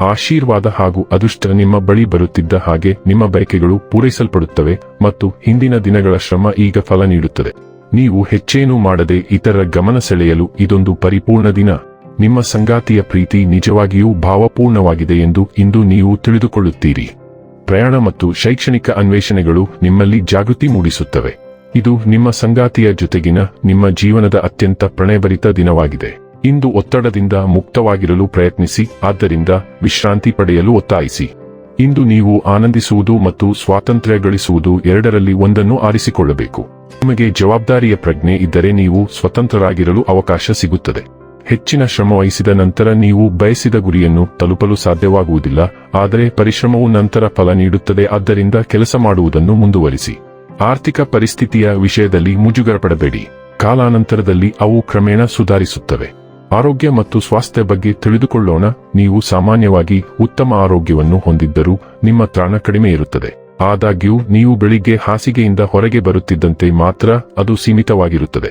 ಆಶೀರ್ವಾದ ಹಾಗೂ ಅದೃಷ್ಟ ನಿಮ್ಮ ಬಳಿ ಬರುತ್ತಿದ್ದ ಹಾಗೆ ನಿಮ್ಮ ಬಯಕೆಗಳು ಪೂರೈಸಲ್ಪಡುತ್ತವೆ ಮತ್ತು ಹಿಂದಿನ ದಿನಗಳ ಶ್ರಮ ಈಗ ಫಲ ನೀಡುತ್ತದೆ. ನೀವು ಹೆಚ್ಚೇನೂ ಮಾಡದೆ ಇತರ ಗಮನ ಸೆಳೆಯಲು ಇದೊಂದು ಪರಿಪೂರ್ಣ ದಿನ. ನಿಮ್ಮ ಸಂಗಾತಿಯ ಪ್ರೀತಿ ನಿಜವಾಗಿಯೂ ಭಾವಪೂರ್ಣವಾಗಿದೆ ಎಂದು ಇಂದು ನೀವು ತಿಳಿದುಕೊಳ್ಳುತ್ತೀರಿ. ಪ್ರಯಾಣ ಮತ್ತು ಶೈಕ್ಷಣಿಕ ಅನ್ವೇಷಣೆಗಳು ನಿಮ್ಮಲ್ಲಿ ಜಾಗೃತಿ ಮೂಡಿಸುತ್ತವೆ. ಇದು ನಿಮ್ಮ ಸಂಗಾತಿಯ ಜೊತೆಗಿನ ನಿಮ್ಮ ಜೀವನದ ಅತ್ಯಂತ ಪ್ರಣಯಭರಿತ ದಿನವಾಗಿದೆ. ಇಂದು ಒತ್ತಡದಿಂದ ಮುಕ್ತವಾಗಿರಲು ಪ್ರಯತ್ನಿಸಿ, ಆದ್ದರಿಂದ ವಿಶ್ರಾಂತಿ ಪಡೆಯಲು ಒತ್ತಾಯಿಸಿ. ಇಂದು ನೀವು ಆನಂದಿಸುವುದು ಮತ್ತು ಸ್ವಾತಂತ್ರ್ಯ ಗಳಿಸುವುದು ಎರಡರಲ್ಲಿ ಒಂದನ್ನು ಆರಿಸಿಕೊಳ್ಳಬೇಕು. ನಿಮಗೆ ಜವಾಬ್ದಾರಿಯ ಪ್ರಜ್ಞೆ ಇದ್ದರೆ ನೀವು ಸ್ವತಂತ್ರರಾಗಿರಲು ಅವಕಾಶ ಸಿಗುತ್ತದೆ. ಹೆಚ್ಚಿನ ಶ್ರಮ ವಹಿಸಿದ ನಂತರ ನೀವು ಬಯಸಿದ ಗುರಿಯನ್ನು ತಲುಪಲು ಸಾಧ್ಯವಾಗುವುದಿಲ್ಲ, ಆದರೆ ಪರಿಶ್ರಮವು ನಂತರ ಫಲ ನೀಡುತ್ತದೆ, ಆದ್ದರಿಂದ ಕೆಲಸ ಮಾಡುವುದನ್ನು ಮುಂದುವರಿಸಿ. ಆರ್ಥಿಕ ಪರಿಸ್ಥಿತಿಯ ವಿಷಯದಲ್ಲಿ ಮುಜುಗರಪಡಬೇಡಿ. ಕಾಲಾನಂತರದಲ್ಲಿ ಅವು ಕ್ರಮೇಣ ಸುಧಾರಿಸುತ್ತವೆ. ಆರೋಗ್ಯ ಮತ್ತು ಸ್ವಾಸ್ಥ್ಯ ಬಗ್ಗೆ ತಿಳಿದುಕೊಳ್ಳೋಣ. ನೀವು ಸಾಮಾನ್ಯವಾಗಿ ಉತ್ತಮ ಆರೋಗ್ಯವನ್ನು ಹೊಂದಿದ್ದರೂ ನಿಮ್ಮ ತ್ರಾಣ ಕಡಿಮೆ ಇರುತ್ತದೆ. ಆದಾಗ್ಯೂ, ನೀವು ಬೆಳಿಗ್ಗೆ ಹಾಸಿಗೆಯಿಂದ ಹೊರಗೆ ಬರುತ್ತಿದ್ದಂತೆ ಮಾತ್ರ ಅದು ಸೀಮಿತವಾಗಿರುತ್ತದೆ.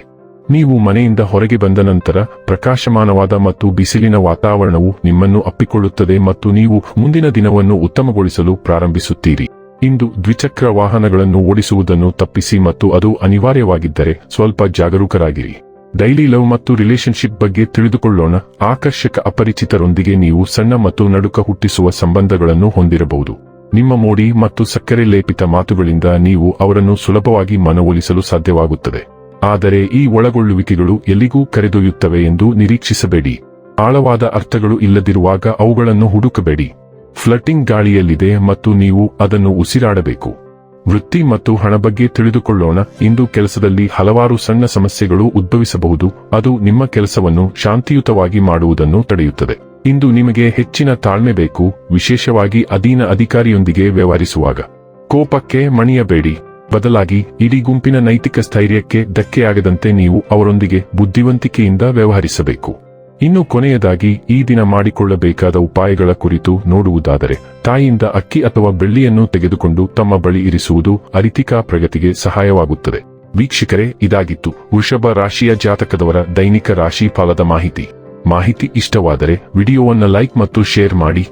ನೀವು ಮನೆಯಿಂದ ಹೊರಗೆ ಬಂದ ನಂತರ ಪ್ರಕಾಶಮಾನವಾದ ಮತ್ತು ಬಿಸಿಲಿನ ವಾತಾವರಣವು ನಿಮ್ಮನ್ನು ಅಪ್ಪಿಕೊಳ್ಳುತ್ತದೆ ಮತ್ತು ನೀವು ಮುಂದಿನ ದಿನವನ್ನು ಉತ್ತಮಗೊಳಿಸಲು ಪ್ರಾರಂಭಿಸುತ್ತೀರಿ. ಇಂದು ದ್ವಿಚಕ್ರ ವಾಹನಗಳನ್ನು ಓಡಿಸುವುದನ್ನು ತಪ್ಪಿಸಿ ಮತ್ತು ಅದು ಅನಿವಾರ್ಯವಾಗಿದ್ದರೆ ಸ್ವಲ್ಪ ಜಾಗರೂಕರಾಗಿರಿ. ಡೈಲಿ ಲವ್ ಮತ್ತು ರಿಲೇಶನ್ಶಿಪ್ ಬಗ್ಗೆ ತಿಳಿದುಕೊಳ್ಳೋಣ. ಆಕರ್ಷಕ ಅಪರಿಚಿತರೊಂದಿಗೆ ನೀವು ಸಣ್ಣ ಮತ್ತು ನಡುಕ ಹುಟ್ಟಿಸುವ ಸಂಬಂಧಗಳನ್ನು ಹೊಂದಿರಬಹುದು. ನಿಮ್ಮ ಮೋಡಿ ಮತ್ತು ಸಕ್ಕರೆ ಲೇಪಿತ ಮಾತುಗಳಿಂದ ನೀವು ಅವರನ್ನು ಸುಲಭವಾಗಿ ಮನವೊಲಿಸಲು ಸಾಧ್ಯವಾಗುತ್ತದೆ. ಆದರೆ ಈ ಒಳಗೊಳ್ಳುವಿಕೆಗಳು ಎಲ್ಲಿಗೂ ಕರೆದೊಯ್ಯುತ್ತವೆ ಎಂದು ನಿರೀಕ್ಷಿಸಬೇಡಿ. ಆಳವಾದ ಅರ್ಥಗಳು ಇಲ್ಲದಿರುವಾಗ ಅವುಗಳನ್ನು ಹುಡುಕಬೇಡಿ. ಫ್ಲಟಿಂಗ್ ಗಾಳಿಯಲ್ಲಿದೆ ಮತ್ತು ನೀವು ಅದನ್ನು ಉಸಿರಾಡಬೇಕು. ವೃತ್ತಿ ಮತ್ತು ಹಣ ಬಗ್ಗೆ ತಿಳಿದುಕೊಳ್ಳೋಣ. ಇಂದು ಕೆಲಸದಲ್ಲಿ ಹಲವಾರು ಸಣ್ಣ ಸಮಸ್ಯೆಗಳು ಉದ್ಭವಿಸಬಹುದು. ಅದು ನಿಮ್ಮ ಕೆಲಸವನ್ನು ಶಾಂತಿಯುತವಾಗಿ ಮಾಡುವುದನ್ನು ತಡೆಯುತ್ತದೆ. ಇಂದು ನಿಮಗೆ ಹೆಚ್ಚಿನ ತಾಳ್ಮೆ ಬೇಕು. ವಿಶೇಷವಾಗಿ ಅಧೀನ ಅಧಿಕಾರಿಯೊಂದಿಗೆ ವ್ಯವಹರಿಸುವಾಗ. ಕೋಪಕ್ಕೆ ಮಣಿಯಬೇಡಿ. ಬದಲಾಗಿ, ಇಡೀ ಗುಂಪಿನ ನೈತಿಕ ಸ್ಥೈರ್ಯಕ್ಕೆ ಧಕ್ಕೆಯಾಗದಂತೆ ನೀವು ಅವರೊಂದಿಗೆ ಬುದ್ಧಿವಂತಿಕೆಯಿಂದ ವ್ಯವಹರಿಸಬೇಕು. ಇನ್ನು ಕೊನೆಯದಾಗಿ ಈ ದಿನ ಮಾಡಿಕೊಳ್ಳಬೇಕಾದ ಉಪಾಯಗಳ ಕುರಿತು ನೋಡುವುದಾದರೆ, ತಾಯಿಯಿಂದ ಅಕ್ಕಿ ಅಥವಾ ಬೆಳ್ಳಿಯನ್ನು ತೆಗೆದುಕೊಂಡು ತಮ್ಮ ಬಳಿ ಇರಿಸುವುದು ಅರಿತಿಕಾ ಪ್ರಗತಿಗೆ ಸಹಾಯವಾಗುತ್ತದೆ. ವೀಕ್ಷಕರೇ, ಇದಾಗಿತ್ತು ವೃಷಭ ರಾಶಿಯ ಜಾತಕದವರ ದೈನಿಕ ರಾಶಿ ಫಲದ ಮಾಹಿತಿ. ಮಾಹಿತಿ ಇಷ್ಟವಾದರೆ ವಿಡಿಯೋವನ್ನು ಲೈಕ್ ಮತ್ತು ಶೇರ್ ಮಾಡಿ.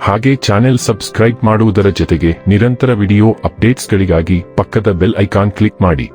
ಹಾಗೆ ಚಾನೆಲ್ ಸಬ್ಸ್ಕ್ರೈಬ್ ಮಾಡುವುದರ ಜೊತೆಗೆ ನಿರಂತರ ವಿಡಿಯೋ ಅಪ್ಡೇಟ್ಸ್ಗಳಿಗಾಗಿ ಪಕ್ಕದ ಬೆಲ್ ಐಕಾನ್ ಕ್ಲಿಕ್ ಮಾಡಿ.